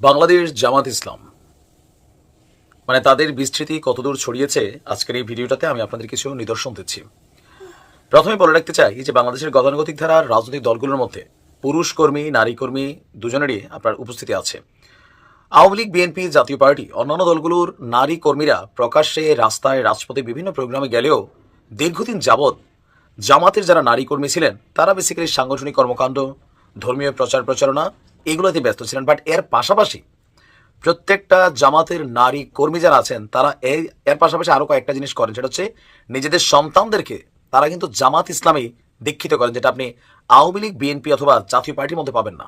বাংলাদেশ জামাত ইসলাম। মানে তাদের বিস্তৃতি কতদূর ছড়িয়েছে আজকের এই ভিডিওটাতে আমি আপনাদের কিছু নিদর্শন দিচ্ছি। প্রথমে বলে রাখতে চাই যে বাংলাদেশের গতানুগতিক ধারার রাজনৈতিক দলগুলোর মধ্যে পুরুষ কর্মী, নারী কর্মী দুজনেরই আপনার উপস্থিতি আছে। আওয়ামী লীগ, বিএনপি জাতীয় পার্টি, অন্যান্য দলগুলোর নারী কর্মীরা প্রকাশ্যে রাস্তায় রাজপথে বিভিন্ন প্রোগ্রামে গেলেও দীর্ঘদিন যাবৎ জামাতের যারা নারী কর্মী ছিলেন, তারা বেসিক্যালি সাংগঠনিক কর্মকাণ্ড, ধর্মীয় প্রচার প্রচারণা এগুলোতে ব্যস্ত ছিলেন বাট এর পাশাপাশি প্রত্যেকটা জামাতের নারী কর্মী যারা আছেন, তারা এই, এর পাশাপাশি আরও কয়েকটা জিনিস করেন, সেটা হচ্ছে নিজেদের সন্তানদেরকে তারা কিন্তু জামাত ইসলামেই দীক্ষিত করেন, যেটা আপনি আওয়ামী লীগ, বিএনপি অথবা জাতীয় পার্টির মধ্যে পাবেন না।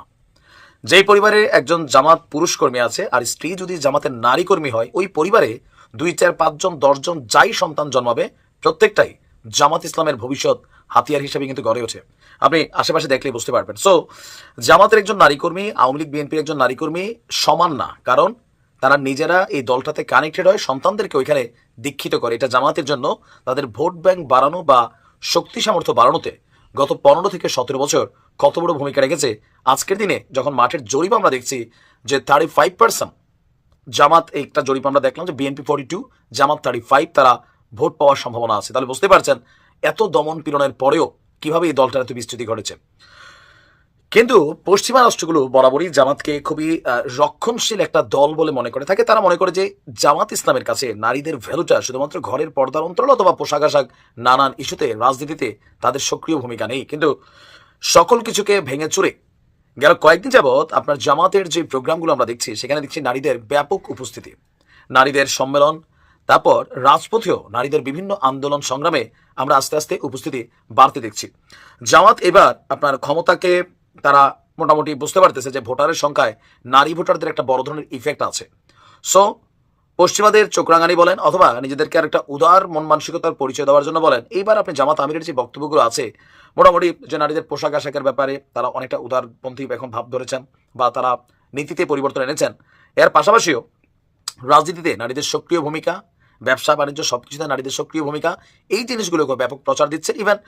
যেই পরিবারে একজন জামাত পুরুষ কর্মী আছে আর স্ত্রী যদি জামাতের নারী কর্মী হয়, ওই পরিবারে দুই, চার, পাঁচজন, দশজন যাই সন্তান জন্মাবে, প্রত্যেকটাই জামাত ইসলামের ভবিষ্যৎ হাতিয়ার হিসেবে কিন্তু গড়ে ওঠে। আপনি আশেপাশে দেখলে বুঝতে পারবেন। সো জামাতের একজন নারী কর্মী, আওয়ামী লীগ, বিএনপির একজন নারী কর্মী সমান না। কারণ তারা নিজেরা এই দলটাতে কানেক্টেড হয়, সন্তানদেরকে ওইখানে দীক্ষিত করে। এটা জামাতের জন্য তাদের ভোট ব্যাংক বাড়ানো বা শক্তি সামর্থ্য বাড়ানোতে গত পনেরো থেকে সতেরো বছর কত বড় ভূমিকা রেখেছে। আজকের দিনে যখন মাঠের জরিপ আমরা দেখছি যে থার্টি ফাইভ পার্সেন্ট জামাত, একটা জরিপ আমরা দেখলাম যে BNP forty two Jamaat thirty five তারা ভোট পাওয়ার সম্ভাবনা আছে। তাহলে বুঝতে পারছেন, এত দমন পীড়নের পরেও কীভাবে এই দলটার এত বিস্তৃতি ঘটেছে। কিন্তু পশ্চিমা রাষ্ট্রগুলো বরাবরই জামাতকে খুবই রক্ষণশীল একটা দল বলে মনে করে থাকে। তারা মনে করে যে জামাত ইসলামের কাছে নারীদের ভ্যালুটা শুধুমাত্র ঘরের পর্দার অন্তরাল অথবা পোশাক আশাক নানান ইস্যুতে রাজনীতিতে তাদের সক্রিয় ভূমিকা নেই। কিন্তু সকল কিছুকে ভেঙে চুরে গেল কয়েকদিন যাবৎ আপনার জামাতের যে প্রোগ্রামগুলো আমরা দেখছি, সেখানে দেখছি নারীদের ব্যাপক উপস্থিতি। নারীদের সম্মেলন তারপর রাজপথেও নারীদের বিভিন্ন আন্দোলন সংগ্রামে আমরা আস্তে আস্তে উপস্থিতি বাড়তে দেখছি। জামাত এবার আপনার ক্ষমতাকে তারা মোটামুটি বুঝতে পারতেছে যে ভোটারের সংখ্যায় নারী ভোটারদের একটা বড় ধরনের ইফেক্ট আছে। সো পশ্চিমাদের চোখরাঙানি বলেন অথবা নিজেদেরকে আর একটা উদার মন মানসিকতার পরিচয় দেওয়ার জন্য বলেন, এইবার আপনি জামাত আমিরের যে বক্তব্যগুলো আছে, মোটামুটি যে নারীদের পোশাক আশাকের ব্যাপারে তারা অনেকটা উদারপন্থী এখন ভাব ধরেছেন বা তারা নীতিতে পরিবর্তন এনেছেন। এর পাশাপাশিও রাজনীতিতে নারীদের সক্রিয় ভূমিকা ব্যবসা, বাণিজ্য, সবকিছুতে নারীদের সক্রিয় ভূমিকা। এই জিনিসগুলোকে ব্যাপক প্রচার দিচ্ছেন ইভেন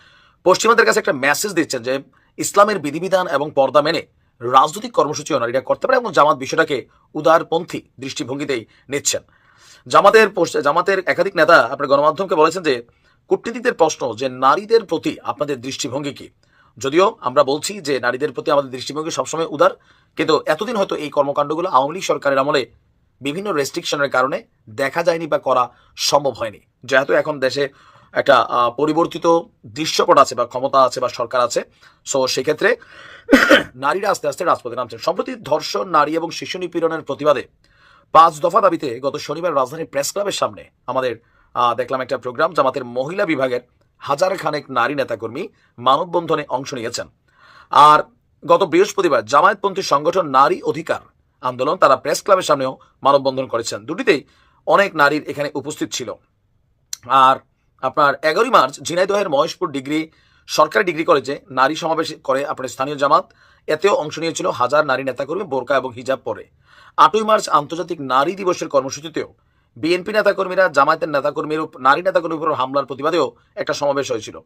পশ্চিমাদের কাছে একটা মেসেজ দিচ্ছেন যে, ইসলামের বিধিবিধান এবং পর্দা মেনে রাজনৈতিক কর্মসূচিও নারীরা করতে পারে এবং জামাত বিষয়টাকে উদারপন্থী দৃষ্টিভঙ্গিতেই নিচ্ছেন। জামাতের জামাতের একাধিক নেতা আপনার গণমাধ্যমকে বলেছেন যে, কূটনীতিকদের প্রশ্ন যে, নারীদের প্রতি আপনাদের দৃষ্টিভঙ্গি কি? যদিও আমরা বলছি যে, নারীদের প্রতি আমাদের দৃষ্টিভঙ্গি সবসময় উদার, কিন্তু এতদিন হয়তো এই কর্মকাণ্ডগুলো আওয়ামী লীগ সরকারের আমলে বিভিন্ন রেস্ট্রিকশনের কারণে দেখা যায়নি বা করা সম্ভব হয়নি। যেহেতু এখন দেশে একটা পরিবর্তিত দৃশ্যপট আছে বা ক্ষমতা আছে বা সরকার আছে, সো সেক্ষেত্রে নারীরা আস্তে আস্তে রাজপথে নামছেন। সম্প্রতি ধর্ষণ, নারী এবং শিশু নিপীড়নের প্রতিবাদে পাঁচ দফা দাবিতে গত শনিবার রাজধানীর প্রেস ক্লাবের সামনে আমাদের দেখলাম একটা প্রোগ্রাম জামাতের মহিলা বিভাগের হাজার খানেক নারী নেতাকর্মী মানববন্ধনে অংশ নিয়েছেন। আর গত বৃহস্পতিবার জামায়াতপন্থী সংগঠন নারী অধিকার আন্দোলন তারা প্রেস ক্লাবের সামনেও মানববন্ধন করেছেন। দুটিতেই অনেক নারীর এখানে উপস্থিত ছিল। আর আপনার এগারোই মার্চ ঝিনাইদহের মহেশপুর ডিগ্রি সরকারি ডিগ্রি কলেজে নারী সমাবেশ করে আপনার স্থানীয় জামাত। এতেও অংশ নিয়েছিল হাজার নারী নেতাকর্মী বোরকা এবং হিজাব পরে। আটই মার্চ আন্তর্জাতিক নারী দিবসের কর্মসূচিতেও বিএনপি নেতাকর্মীরা জামায়াতের নেতাকর্মীর নারী নেতাকর্মীর উপর হামলার প্রতিবাদেও একটা সমাবেশ হয়েছিল।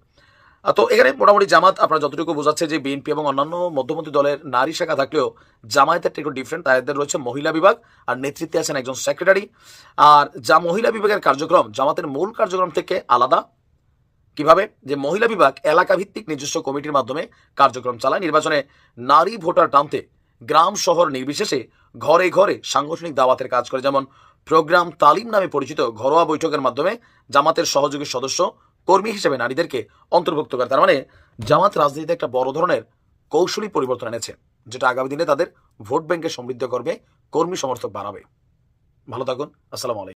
তো এখানে মোটামুটি জামাত আপনার যতটুকু বোঝাচ্ছে যে বিএনপি এবং অন্যান্য মধ্যপন্থী দলের নারী শাখা থাকলেও জামায়াতের একটু ডিফারেন্ট তাদের রয়েছে মহিলা বিভাগ আর নেতৃত্বে আছেন একজন সেক্রেটারি আর যা মহিলা বিভাগের কার্যক্রম, জামাতের মূল কার্যক্রম থেকে আলাদা। কীভাবে? যে মহিলা বিভাগ এলাকা ভিত্তিক নিজস্ব কমিটির মাধ্যমে কার্যক্রম চালায়। নির্বাচনে নারী ভোটার টানতে গ্রাম শহর নির্বিশেষে ঘরে ঘরে সাংগঠনিক দাওয়াতের কাজ করে। যেমন প্রোগ্রাম তালিম নামে পরিচিত ঘরোয়া বৈঠকের মাধ্যমে জামাতের সহযোগী সদস্য কর্মী হিসেবে নারীদেরকে অন্তর্ভুক্ত করে। তার মানে জামাত রাজনীতিতে একটা বড় ধরনের কৌশলী পরিবর্তন এনেছে, যেটা আগামী দিনে তাদের ভোট ব্যাংকে সমৃদ্ধ করবে, কর্মী সমর্থক বাড়াবে। ভালো থাকুন, আসসালামু আলাইকুম।